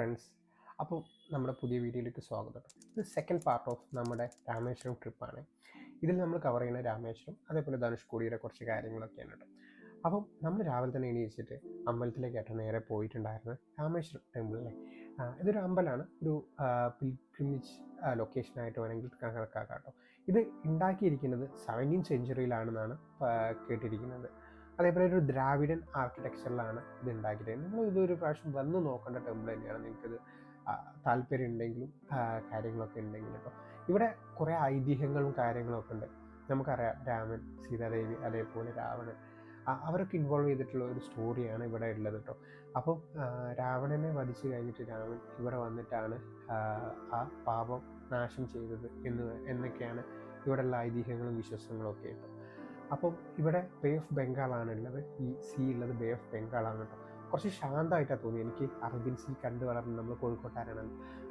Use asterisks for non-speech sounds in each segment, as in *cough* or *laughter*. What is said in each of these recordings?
Friends അപ്പോൾ നമ്മുടെ പുതിയ വീഡിയോയിലേക്ക് സ്വാഗതം. ഇത് സെക്കൻഡ് പാർട്ട് ഓഫ് നമ്മുടെ രാമേശ്വരം ട്രിപ്പാണ് ഇതിൽ നമ്മൾ കവർ ചെയ്യുന്ന രാമേശ്വരം അതേപോലെ ധനുഷ്കോടിയുടെ കുറച്ച് കാര്യങ്ങളൊക്കെയാണ് കേട്ടോ. അപ്പം നമ്മൾ രാവിലെ തന്നെ എണീച്ചിട്ട് അമ്പലത്തിലേക്കായിട്ട് നേരെ പോയിട്ടുണ്ടായിരുന്നു രാമേശ്വരം ടെമ്പിളിലെ ഇതൊരു അമ്പലമാണ്. ഒരു പിൽഗ്രിമേജ് ലൊക്കേഷനായിട്ട് വേണമെങ്കിൽ കണക്കാക്കാം കേട്ടോ. ഇത് ഉണ്ടാക്കിയിരിക്കുന്നത് സെവന്റീൻ സെഞ്ചുറിയിലാണെന്നാണ് കേട്ടിരിക്കുന്നത്. അതേപോലെ ഒരു ദ്രാവിഡൻ ആർക്കിടെക്ചറിലാണ് ഇത് ഉണ്ടാക്കിയിട്ടുള്ളത് നിങ്ങൾ ഇതൊരു പ്രാവശ്യം വന്ന് നോക്കേണ്ട ടെമ്പിൾ തന്നെയാണ്. നിങ്ങൾക്കിത് താല്പര്യം ഉണ്ടെങ്കിലും കാര്യങ്ങളൊക്കെ ഉണ്ടെങ്കിലും. കേട്ടോ ഇവിടെ കുറേ ഐതിഹ്യങ്ങളും കാര്യങ്ങളൊക്കെ ഉണ്ട്. നമുക്കറിയാം രാമൻ സീതാദേവി അതേപോലെ രാവണൻ. അവരൊക്കെ ഇൻവോൾവ് ചെയ്തിട്ടുള്ള ഒരു സ്റ്റോറിയാണ് ഇവിടെ ഉള്ളത് കേട്ടോ. അപ്പം രാവണനെ വധിച്ചു കഴിഞ്ഞിട്ട് രാമൻ ഇവിടെ വന്നിട്ടാണ് ആ പാപം നാശം ചെയ്തത് എന്ന് എന്നൊക്കെയാണ് ഇവിടെയുള്ള ഐതിഹ്യങ്ങളും വിശ്വാസങ്ങളും ഒക്കെ കേട്ടോ അപ്പം ഇവിടെ ബേ ഓഫ് ബംഗാളാണ് ഉള്ളത്. ഈ സീ ഉള്ളത് ബേ ഓഫ് ബംഗാളാണ് കേട്ടോ. കുറച്ച് ശാന്തമായിട്ടാണ് തോന്നി. എനിക്ക് അറേബ്യൻ സീ കണ്ടു വളർന്ന് നമ്മൾ കോഴിക്കോട്ടാരാണ്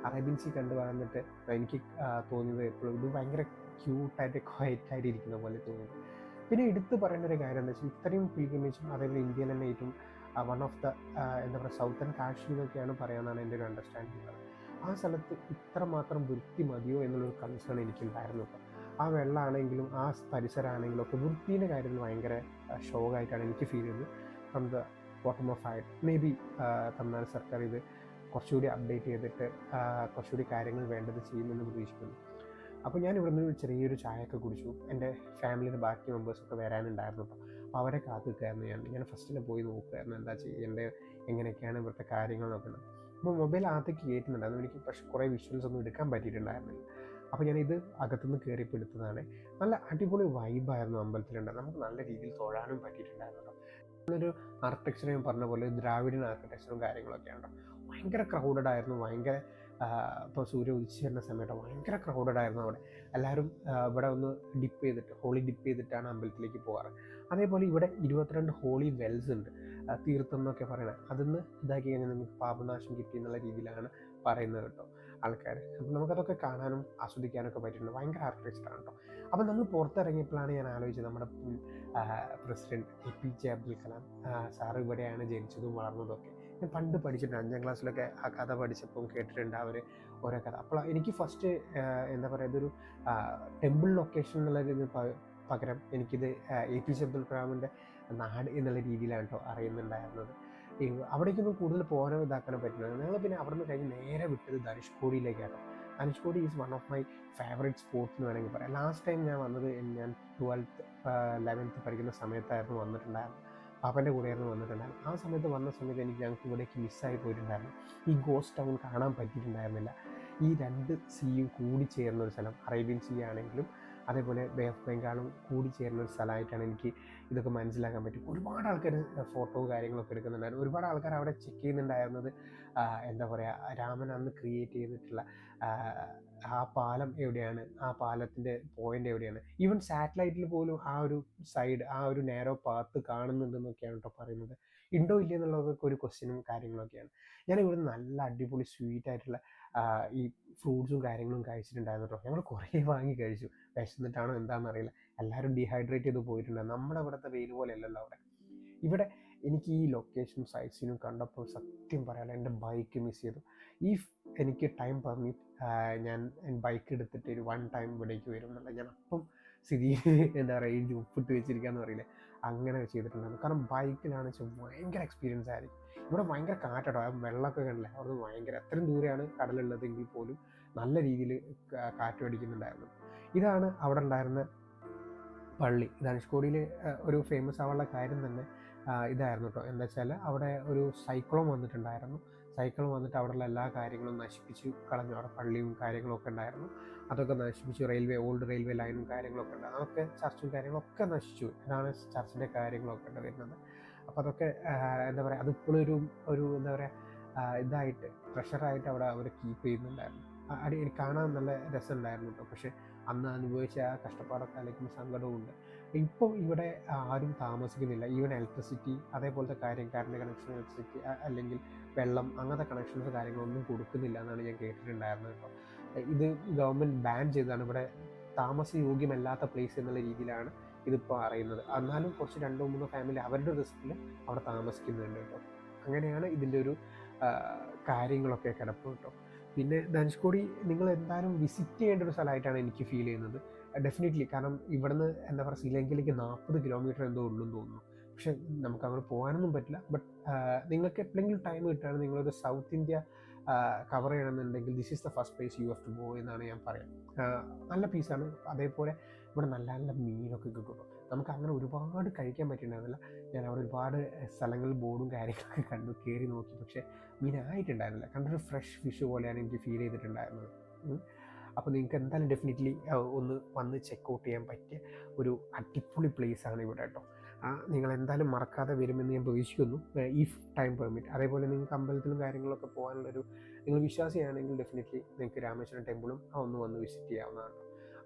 അറേബ്യൻ സീ കണ്ടു വളർന്നിട്ട് എനിക്ക് തോന്നിയത് എപ്പോഴും ഇത് ഭയങ്കര ക്യൂട്ടായിട്ട് ക്വയറ്റായിട്ട് ഇരിക്കുന്ന പോലെ തോന്നി. പിന്നെ എടുത്തു പറയേണ്ട ഒരു കാര്യം എന്താ വെച്ചാൽ ഇത്രയും പിൽഗ്രിമേജും അതേപോലെ ഇന്ത്യയിൽ തന്നെ ഏറ്റവും വൺ ഓഫ് ദ എന്താ പറയുക സൗത്തൻ കാശ്മീർ എന്നൊക്കെയാണ് പറയാമെന്നാണ് എന്റെ ഒരു അണ്ടർസ്റ്റാൻഡിങ് ആ സ്ഥലത്ത് ഇത്രമാത്രം വൃത്തി മതിയോ എന്നുള്ളൊരു കൺസേൺ എനിക്കുണ്ടായിരുന്നു കേട്ടോ. ആ വെള്ളമാണെങ്കിലും ആ പരിസരമാണെങ്കിലും ഒക്കെ വൃത്തിയുടെ കാര്യത്തിൽ ഭയങ്കര ഷോക്കായിട്ടാണ് എനിക്ക് ഫീൽ ചെയ്തത് from the bottom of heart maybe Tamil Nadu സർക്കാർ ഇത് കുറച്ചുകൂടി അപ്ഡേറ്റ് ചെയ്തിട്ട് കുറച്ചുകൂടി കാര്യങ്ങൾ വേണ്ടത് ചെയ്യുമെന്ന് പ്രതീക്ഷിക്കുന്നു. അപ്പോൾ ഞാൻ ഇവിടെ നിന്ന് ചെറിയൊരു ചായയൊക്കെ കുടിച്ചു. എന്റെ ഫാമിലിയുടെ ബാക്കി മെമ്പേഴ്സൊക്കെ വരാനുണ്ടായിരുന്നു അപ്പോൾ അപ്പോൾ അവരെ കാത്തു നിൽക്കായിരുന്നു ഞാൻ ഞാൻ ഫസ്റ്റിൽ പോയി നോക്കുമായിരുന്നു എന്താ ചെയ്യേണ്ടത് എങ്ങനെയൊക്കെയാണ് ഇവിടുത്തെ കാര്യങ്ങൾ നോക്കുന്നത് അപ്പോൾ മൊബൈൽ അകത്തേക്ക് കയറ്റുന്നുണ്ടായിരുന്നു എനിക്ക് പക്ഷേ കുറേ വിഷ്വൽസ് ഒന്നും എടുക്കാൻ പറ്റിയിട്ടുണ്ടായിരുന്നില്ല. അപ്പോൾ ഞാൻ ഇത് അകത്തുനിന്ന് കയറിയപ്പോൾ എടുത്തതാണ് നല്ല അടിപൊളി വൈബായിരുന്നു അമ്പലത്തിലുണ്ട് നമുക്ക് നല്ല രീതിയിൽ തൊഴാനും പറ്റിയിട്ടുണ്ടായിരുന്നു നമ്മളൊരു ആർക്കിടെക്ചർ ഞാൻ പറഞ്ഞ പോലെ ദ്രാവിഡൻ ആർക്കിടെക്ചറും കാര്യങ്ങളൊക്കെ ഉണ്ടോ? ഭയങ്കര ക്രൗഡഡ് ആയിരുന്നു. ഭയങ്കര ഇപ്പോൾ സൂര്യ ഉദിച്ചു വരുന്ന സമയത്ത് ഭയങ്കര ക്രൗഡഡ് ആയിരുന്നു അവിടെ. എല്ലാവരും ഇവിടെ ഒന്ന് ഡിപ്പ് ചെയ്തിട്ട് ഹോളി ഡിപ്പ് ചെയ്തിട്ടാണ് അമ്പലത്തിലേക്ക് പോകാറ്. അതേപോലെ ഇവിടെ ഇരുപത്തിരണ്ട് ഹോളി വെൽസ് ഉണ്ട്. തീർത്ഥം എന്നൊക്കെ പറയണത് അതിന്ന് ഇതാക്കി കഴിഞ്ഞാൽ നിങ്ങൾക്ക് പാപനാശം കിട്ടി എന്നുള്ള രീതിയിലാണ് പറയുന്നത് കേട്ടോ. ആൾക്കാർ അപ്പം നമുക്കതൊക്കെ കാണാനും ആസ്വദിക്കാനൊക്കെ പറ്റിയിട്ടുണ്ട്. ഭയങ്കര ആർക്കിടെക്ചറാണ് കേട്ടോ അപ്പം നമ്മൾ പുറത്തിറങ്ങിയപ്പോഴാണ് ഞാൻ ആലോചിച്ചത് നമ്മുടെ president A P J Abdul Kalam sir ഇവിടെയാണ് ജനിച്ചതും വളർന്നതും ഒക്കെ. ഞാൻ പണ്ട് പഠിച്ചിട്ടുണ്ട്. അഞ്ചാം ക്ലാസ്സിലൊക്കെ ആ കഥ പഠിച്ചപ്പം കേട്ടിട്ടുണ്ട് അവർ ഓരോ കഥ. അപ്പോൾ എനിക്ക് ഫസ്റ്റ് എന്താ പറയുക ഇതൊരു ടെമ്പിൾ ലൊക്കേഷൻ എന്നുള്ളൊരു പകരം എനിക്കിത് എ പി ജെ അബ്ദുൽ കലാമിന്റെ നാട് എന്നുള്ള രീതിയിലാണ് കേട്ടോ അറിയുന്നുണ്ടായിരുന്നത്. അവിടേക്കൊന്നും കൂടുതൽ പോകാനോ ഇതാക്കാനോ പറ്റില്ല. ഞങ്ങൾ പിന്നെ അവിടെ നിന്ന് കഴിഞ്ഞ് നേരെ വിട്ടത് ധനുഷ്കോടിയിലേക്കാണ് Dhanushkodi is one of my favourite sports എന്ന് വേണമെങ്കിൽ പറയാം. ലാസ്റ്റ് ടൈം ഞാൻ വന്നത് ഞാൻ ട്വൽത്ത് ലെവൻത്ത് പഠിക്കുന്ന സമയത്തായിരുന്നു വന്നിട്ടുണ്ടായിരുന്നു പാപ്പന്റെ കൂടെയായിരുന്നു വന്നിട്ടുണ്ടായിരുന്നു ആ സമയത്ത് വന്ന സമയത്ത് എനിക്ക് ഞങ്ങൾക്ക് ഇവിടേക്ക് മിസ്സായി പോയിട്ടുണ്ടായിരുന്നു. ഈ ഗോസ്റ്റ് ടൗൺ കാണാൻ പറ്റിയിട്ടുണ്ടായിരുന്നില്ല. ഈ രണ്ട് സീയും കൂടി ചേർന്ന ഒരു സ്ഥലം അറേബ്യൻ സീ ആണെങ്കിലും അതേപോലെ ബേ ഓഫ് ബംഗാളും കൂടി ചേരുന്ന ഒരു സ്ഥലമായിട്ടാണ് എനിക്ക് ഇതൊക്കെ മനസ്സിലാക്കാൻ പറ്റും. ഒരുപാട് ആൾക്കാർ ഫോട്ടോ കാര്യങ്ങളൊക്കെ എടുക്കുന്നുണ്ടായിരുന്നു. ഒരുപാട് ആൾക്കാർ അവിടെ ചെക്ക് ചെയ്യുന്നുണ്ടായിരുന്നത് എന്താ പറയുക രാമൻ അന്ന് ക്രിയേറ്റ് ചെയ്തിട്ടുള്ള ആ പാലം എവിടെയാണ്? ആ പാലത്തിന്റെ പോയിന്റ് എവിടെയാണ്? ഈവൻ സാറ്റലൈറ്റിൽ പോലും ആ ഒരു സൈഡ് ആ ഒരു നേരോ പാത്ത് കാണുന്നുണ്ടെന്നൊക്കെയാണ് കേട്ടോ പറയുന്നത്. ഉണ്ടോ ഇല്ല എന്നുള്ളതൊക്കെ ഒരു ക്വസ്റ്റ്യനും കാര്യങ്ങളൊക്കെയാണ്. ഞാൻ ഇവിടെ നല്ല അടിപൊളി സ്വീറ്റ് ആയിട്ടുള്ള ഈ ഫ്രൂട്ട്സും കാര്യങ്ങളും കഴിച്ചിട്ടുണ്ടായിരുന്നു കേട്ടോ ഞങ്ങൾ കുറേ വാങ്ങി കഴിച്ചു. വിശന്നിട്ടാണോ എന്താണെന്ന് അറിയില്ല എല്ലാവരും ഡീഹൈഡ്രേറ്റ് ചെയ്ത് പോയിട്ടുണ്ട്. നമ്മുടെ ഇവിടുത്തെ വെയിൽ പോലെ അല്ലല്ലോ അവിടെ. ഇവിടെ എനിക്ക് ഈ ലൊക്കേഷൻ സൈറ്റ്സിനും കണ്ടപ്പോൾ സത്യം പറയാലോ എന്റെ ബൈക്ക് മിസ് ചെയ്തു. ഈ എനിക്ക് ടൈം പെർമിറ്റ് ഞാൻ ബൈക്ക് എടുത്തിട്ട് ഒരു വൺ ടൈം ഇവിടേക്ക് വരും ഞാൻ അപ്പം സ്ഥിതി *laughs* എന്താ പറയുക ഈ ഒപ്പിട്ട് വെച്ചിരിക്കാന്ന് പറയില്ലേ അങ്ങനെ ചെയ്തിട്ടുണ്ടായിരുന്നു. കാരണം ബൈക്കിലാണ് വെച്ചാൽ ഭയങ്കര എക്സ്പീരിയൻസ് ആയിരിക്കും ഇവിടെ ഭയങ്കര കാറ്റട്ടോ വെള്ളമൊക്കെ കണ്ടില്ല അവിടെ ഭയങ്കര അത്രയും ദൂരെയാണ് കടലുള്ളതെങ്കിൽ പോലും നല്ല രീതിയിൽ കാറ്റ് അടിക്കുന്നുണ്ടായിരുന്നു ഇതാണ് അവിടെ ഉണ്ടായിരുന്ന പള്ളി. ധനുഷ്കോടിയിൽ ഒരു ഫേമസ് ആവാനുള്ള കാര്യം തന്നെ ഇതായിരുന്നു കേട്ടോ എന്താ വെച്ചാൽ അവിടെ ഒരു സൈക്ലോൺ വന്നിട്ടുണ്ടായിരുന്നു. സൈക്ലോൺ വന്നിട്ട് അവിടെയുള്ള എല്ലാ കാര്യങ്ങളും നശിപ്പിച്ച് കളഞ്ഞു. അവിടെ പള്ളിയും കാര്യങ്ങളൊക്കെ ഉണ്ടായിരുന്നു. അതൊക്കെ നശിപ്പിച്ചു. റെയിൽവേ ഓൾഡ് റെയിൽവേ ലൈനും കാര്യങ്ങളൊക്കെ ഉണ്ട് അതൊക്കെ ചർച്ചും കാര്യങ്ങളൊക്കെ നശിച്ചു. ഇതാണ് ചർച്ചിന്റെ കാര്യങ്ങളൊക്കെ ഉണ്ട് വരുന്നത്. അപ്പോൾ അതൊക്കെ എന്താ പറയുക അതിപ്പോഴും ഒരു ഒരു എന്താ പറയുക ഇതായിട്ട് പ്രഷറായിട്ട് അവിടെ അവർ കീപ്പ് ചെയ്യുന്നുണ്ടായിരുന്നു. അടി കാണാൻ നല്ല രസമുണ്ടായിരുന്നു കേട്ടോ. പക്ഷേ അന്ന് അനുഭവിച്ച ആ കഷ്ടപ്പാടൊക്കെ അല്ലെങ്കിൽ സങ്കടവുമുണ്ട് ഇപ്പോൾ ഇവിടെ ആരും താമസിക്കുന്നില്ല. ഈവൻ ഇലക്ട്രിസിറ്റി അതേപോലത്തെ കാര്യം കറണ്ട് കണക്ഷൻ ഇലക്ട്രിസിറ്റി അല്ലെങ്കിൽ വെള്ളം അങ്ങനത്തെ കണക്ഷൻസ് കാര്യങ്ങളൊന്നും കൊടുക്കുന്നില്ല എന്നാണ് ഞാൻ കേട്ടിട്ടുണ്ടായിരുന്നത് കേട്ടോ. ഇത് ഗവൺമെന്റ് ബാൻ ചെയ്തതാണ്. ഇവിടെ താമസയോഗ്യമല്ലാത്ത പ്ലേസ് എന്നുള്ള രീതിയിലാണ് ഇതിപ്പോൾ അറിയുന്നത്. എന്നാലും കുറച്ച് രണ്ടോ മൂന്നോ ഫാമിലി അവരുടെ റിസ്കിൽ അവിടെ താമസിക്കുന്നുണ്ട് കേട്ടോ. അങ്ങനെയാണ് ഇതിന്റെ ഒരു കാര്യങ്ങളൊക്കെ കിടപ്പ് കേട്ടോ. പിന്നെ ധനുഷ്കോടി നിങ്ങൾ എന്തായാലും വിസിറ്റ് ചെയ്യേണ്ട ഒരു സ്ഥലമായിട്ടാണ് എനിക്ക് ഫീൽ ചെയ്യുന്നത്. ഡെഫിനറ്റ്ലി കാരണം ഇവിടുന്ന് എന്താ പറയുക ശ്രീലങ്കയിലേക്ക് നാൽപ്പത് കിലോമീറ്റർ എന്തോ ഉള്ളെന്ന് തോന്നുന്നു. പക്ഷെ നമുക്ക് അങ്ങനെ പോകാനൊന്നും പറ്റില്ല. ബട്ട് നിങ്ങൾക്ക് എപ്പോഴെങ്കിലും ടൈം കിട്ടുകയാണ് നിങ്ങളൊരു സൗത്ത് ഇന്ത്യ കവർ ചെയ്യണമെന്നുണ്ടെങ്കിൽ this is the first place you have to go എന്നാണ് ഞാൻ പറയാം. നല്ല പീസാണ് അതേപോലെ ഇവിടെ നല്ല നല്ല മീനൊക്കെ കിട്ടും. നമുക്ക് അങ്ങനെ ഒരുപാട് കഴിക്കാൻ പറ്റിയിട്ടുണ്ടായിരുന്നില്ല. ഞാൻ അവിടെ ഒരുപാട് സ്ഥലങ്ങളിൽ ബോർഡും കാര്യങ്ങളൊക്കെ കണ്ടു കയറി നോക്കി. പക്ഷേ മീനായിട്ടുണ്ടായിരുന്നില്ല. കണ്ടൊരു ഫ്രഷ് ഫിഷ് പോലെയാണ് എനിക്ക് ഫീൽ ചെയ്തിട്ടുണ്ടായിരുന്നത്. അപ്പോൾ നിങ്ങൾക്ക് എന്തായാലും ഡെഫിനറ്റ്ലി ഒന്ന് വന്ന് ചെക്ക് ഔട്ട് ചെയ്യാൻ പറ്റിയ ഒരു അടിപൊളി പ്ലേസ് ആണ് ഇവിടെ കേട്ടോ. നിങ്ങൾ എന്തായാലും മറക്കാതെ വരുമെന്ന് ഞാൻ പ്രതീക്ഷിക്കുന്നു. ഇഫ് ടൈം പെർമിറ്റ് അതേപോലെ നിങ്ങൾക്ക് അമ്പലത്തിലും കാര്യങ്ങളൊക്കെ പോകാനുള്ളൊരു നിങ്ങൾ വിശ്വാസിയാണെങ്കിൽ ഡെഫിനറ്റ്ലി നിങ്ങൾക്ക് രാമേശ്വരം ടെമ്പിളും ഒന്ന് വന്ന് വിസിറ്റ് ചെയ്യാവുന്നതാണ്.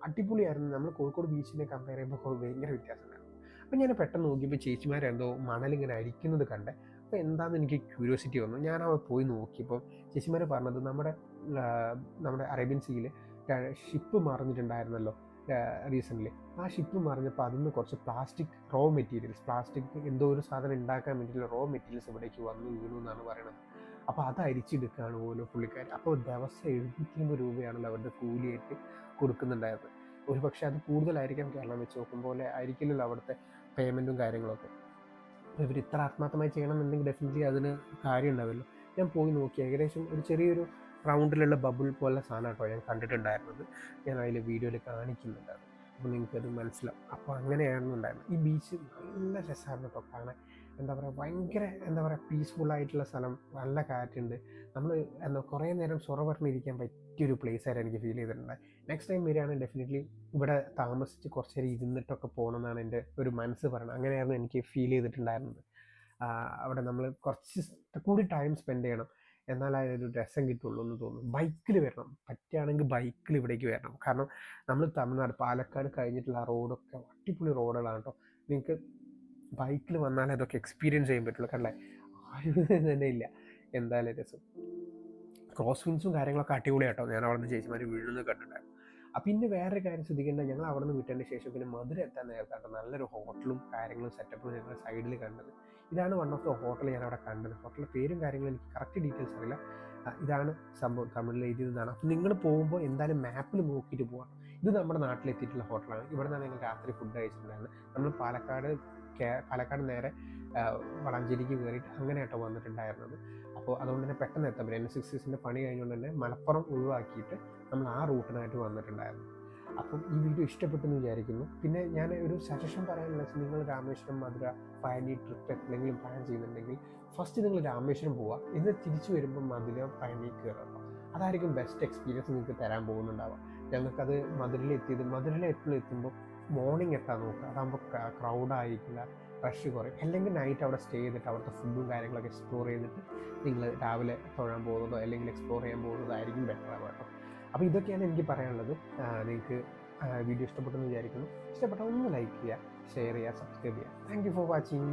അടിപൊളിയായിരുന്നു. നമ്മൾ കോഴിക്കോട് ബീച്ചിനെ കമ്പയർ ചെയ്യുമ്പോൾ ഭയങ്കര വ്യത്യാസമുണ്ടായിരുന്നു. അപ്പോൾ ഞാൻ പെട്ടെന്ന് നോക്കിയപ്പോൾ ചേച്ചിമാരെന്തോ മണലിങ്ങനെ അരിക്കുന്നത് കണ്ടേ. അപ്പോൾ എന്താണെന്ന് എനിക്ക് ക്യൂരിയോസിറ്റി വന്നു. ഞാൻ അവിടെ പോയി നോക്കിയപ്പോൾ ചേച്ചിമാർ പറഞ്ഞത് നമ്മുടെ നമ്മുടെ അറേബ്യൻ സീയിൽ ഷിപ്പ് മറിഞ്ഞിട്ടുണ്ടായിരുന്നല്ലോ. റീസെന്റ്ലി ആ ഷിപ്പ് മറിഞ്ഞപ്പോൾ അതിൽ നിന്ന് കുറച്ച് പ്ലാസ്റ്റിക് റോ മെറ്റീരിയൽസ് പ്ലാസ്റ്റിക് എന്തോ ഒരു സാധനം ഉണ്ടാക്കാൻ വേണ്ടിയിട്ടുള്ള റോ മെറ്റീരിയൽസ് ഇവിടേക്ക് വന്നു വീണു എന്നാണ് പറയുന്നത് അപ്പോൾ അത് അരിച്ചെടുക്കുകയാണ് ഓരോ പുള്ളിക്കാർ അപ്പോൾ ദിവസം എഴുന്നൂറ്റി അമ്പത് രൂപയാണല്ലോ അവരുടെ കൂലിയായിട്ട് കൊടുക്കുന്നുണ്ടായത്. ഒരു പക്ഷേ അത് കൂടുതലായിരിക്കാം കേരളം വെച്ച് നോക്കുമ്പോൾ ആയിരിക്കില്ലല്ലോ അവിടുത്തെ പേയ്മെന്റും കാര്യങ്ങളൊക്കെ. അപ്പോൾ ഇവർ ഇത്ര ആത്മാർത്ഥമായി ചെയ്യണമെന്നുണ്ടെങ്കിൽ ഡെഫിനറ്റ്ലി അതിന് കാര്യം ഉണ്ടാവില്ല ഞാൻ പോയി നോക്കി. ഏകദേശം ഒരു ചെറിയൊരു റൗണ്ടിലുള്ള ബബിൾ പോലെ സാധനം കേട്ടോ ഞാൻ കണ്ടിട്ടുണ്ടായിരുന്നത്. ഞാൻ അതിൽ വീഡിയോയിൽ കാണിക്കുന്നുണ്ടായിരുന്നു. അപ്പോൾ നിങ്ങൾക്കത് മനസ്സിലാവും. അപ്പോൾ അങ്ങനെയായിരുന്നു ഉണ്ടായിരുന്നത് ഈ ബീച്ച് നല്ല രസമായിരുന്നു കേട്ടോ കാണാൻ. എന്താ പറയുക ഭയങ്കര എന്താ പറയുക പീസ്ഫുൾ ആയിട്ടുള്ള സ്ഥലം. നല്ല കാറ്റുണ്ട്. നമ്മൾ എന്താ കുറേ നേരം സൊറ പറഞ്ഞിരിക്കാൻ പറ്റിയൊരു പ്ലേസ് ആയിട്ട് എനിക്ക് ഫീൽ ചെയ്തിട്ടുണ്ട് നെക്സ്റ്റ് ടൈം വരികയാണെങ്കിൽ ഡെഫിനറ്റ്ലി ഇവിടെ താമസിച്ച് കുറച്ച് നേരം ഇരുന്നിട്ടൊക്കെ പോകണമെന്നാണ് എന്റെ ഒരു മനസ്സ് പറയുന്നത്. അങ്ങനെയായിരുന്നു എനിക്ക് ഫീൽ ചെയ്തിട്ടുണ്ടായിരുന്നത്. അവിടെ നമ്മൾ കുറച്ച് കൂടി ടൈം സ്പെൻഡ് ചെയ്യണം. എന്നാൽ അതിനൊരു രസം കിട്ടുള്ളൂ എന്ന് തോന്നുന്നു. ബൈക്കിൽ വരണം. പറ്റുകയാണെങ്കിൽ ബൈക്കിൽ ഇവിടേക്ക് വരണം. കാരണം നമ്മൾ തമിഴ്നാട് പാലക്കാട് കഴിഞ്ഞിട്ടുള്ള ആ റോഡൊക്കെ അടിപൊളി റോഡുകളാണ് കേട്ടോ. നിങ്ങൾക്ക് ബൈക്കിൽ വന്നാലേ അതൊക്കെ എക്സ്പീരിയൻസ് ചെയ്യാൻ പറ്റുള്ളൂ. കണ്ടേ ആരും തന്നെ ഇല്ല. എന്തായാലും രസം. ക്രോസ് വിൻസും കാര്യങ്ങളൊക്കെ അടിപൊളിയാട്ടോ ഞാൻ അവിടെ നിന്ന് ചേച്ചിമാർ വീഴുന്നത് കണ്ടിട്ടുണ്ടായിരുന്നു. അപ്പം പിന്നെ വേറൊരു കാര്യം ശ്രദ്ധിക്കേണ്ട ഞങ്ങൾ അവിടെ നിന്ന് വിട്ടതിന് ശേഷം പിന്നെ മധുര എത്താൻ നേരത്താട്ടോ നല്ലൊരു ഹോട്ടലും കാര്യങ്ങളും സെറ്റപ്പും ഞങ്ങൾ സൈഡിൽ കണ്ടത്. ഇതാണ് വൺ ഓഫ് ദ ഹോട്ടൽ ഞാൻ അവിടെ കണ്ടത്. ഹോട്ടലിലെ പേരും കാര്യങ്ങളും എനിക്ക് കറക്റ്റ് ഡീറ്റെയിൽസ് അറിയില്ല. ഇതാണ് സംഭവം തമിഴിൽ എഴുതിയതാണ്. അപ്പം നിങ്ങൾ പോകുമ്പോൾ എന്തായാലും മാപ്പിൽ നോക്കിയിട്ട് പോകാം ഇത് നമ്മുടെ നാട്ടിലെത്തിയിട്ടുള്ള ഹോട്ടലാണ് ഇവിടെ നിന്നാണ് ഞങ്ങൾ രാത്രി ഫുഡ് കഴിച്ചിട്ടുണ്ടായിരുന്നത് നമ്മൾ പാലക്കാട് പാലക്കാട് നേരെ വളാഞ്ചേരിക്ക് കയറിയിട്ട് അങ്ങനെ ആട്ടോ വന്നിട്ടുണ്ടായിരുന്നത്. അപ്പോൾ അതുകൊണ്ട് തന്നെ പെട്ടെന്ന് എത്താൻ പറ്റും എൻ സിക്സിന്റെ പണി കഴിഞ്ഞുകൊണ്ട് തന്നെ മലപ്പുറം ഒഴിവാക്കിയിട്ട് നമ്മൾ ആ റൂട്ടിനായിട്ട് വന്നിട്ടുണ്ടായിരുന്നു. അപ്പം ഈ വീഡിയോ ഇഷ്ടപ്പെട്ടെന്ന് വിചാരിക്കുന്നു. പിന്നെ ഞാൻ ഒരു സജഷൻ പറയാനുള്ള നിങ്ങൾ രാമേശ്വരം മധുര പയനി ട്രിപ്പ് എപ്പോഴെങ്കിലും പ്ലാൻ ചെയ്യുന്നുണ്ടെങ്കിൽ ഫസ്റ്റ് നിങ്ങൾ രാമേശ്വരം പോവുക. എന്നിട്ട് തിരിച്ചു വരുമ്പോൾ മധുര പയനി കയറുക അതായിരിക്കും ബെസ്റ്റ് എക്സ്പീരിയൻസ് നിങ്ങൾക്ക് തരാൻ പോകുന്നുണ്ടാവുക. ഞങ്ങൾക്കത് മധുരയിൽ എത്തിയത് മധുരയിൽ എപ്പോഴും എത്തുമ്പോൾ മോർണിംഗ് എത്താൻ നോക്കുക. അതാകുമ്പോൾ ക്രൗഡായിരിക്കില്ല റഷ് കുറയും. അല്ലെങ്കിൽ നൈറ്റ് അവിടെ സ്റ്റേ ചെയ്തിട്ട് അവിടുത്തെ ഫുഡും കാര്യങ്ങളൊക്കെ എക്സ്പ്ലോർ ചെയ്തിട്ട് നിങ്ങൾ രാവിലെ തൊഴാൻ പോകുന്നതോ അല്ലെങ്കിൽ എക്സ്പ്ലോർ ചെയ്യാൻ പോകുന്നതോ ആയിരിക്കും ബെറ്റർ ആവുക കേട്ടോ. അപ്പോൾ ഇതൊക്കെയാണ് എനിക്ക് പറയാനുള്ളത്. നിങ്ങൾക്ക് വീഡിയോ ഇഷ്ടപ്പെട്ടെന്ന് വിചാരിക്കുന്നു. ഇഷ്ടപ്പെട്ട ഒന്ന് ലൈക്ക് ചെയ്യുക ഷെയർ ചെയ്യുക സബ്സ്ക്രൈബ് ചെയ്യുക. Thank you for watching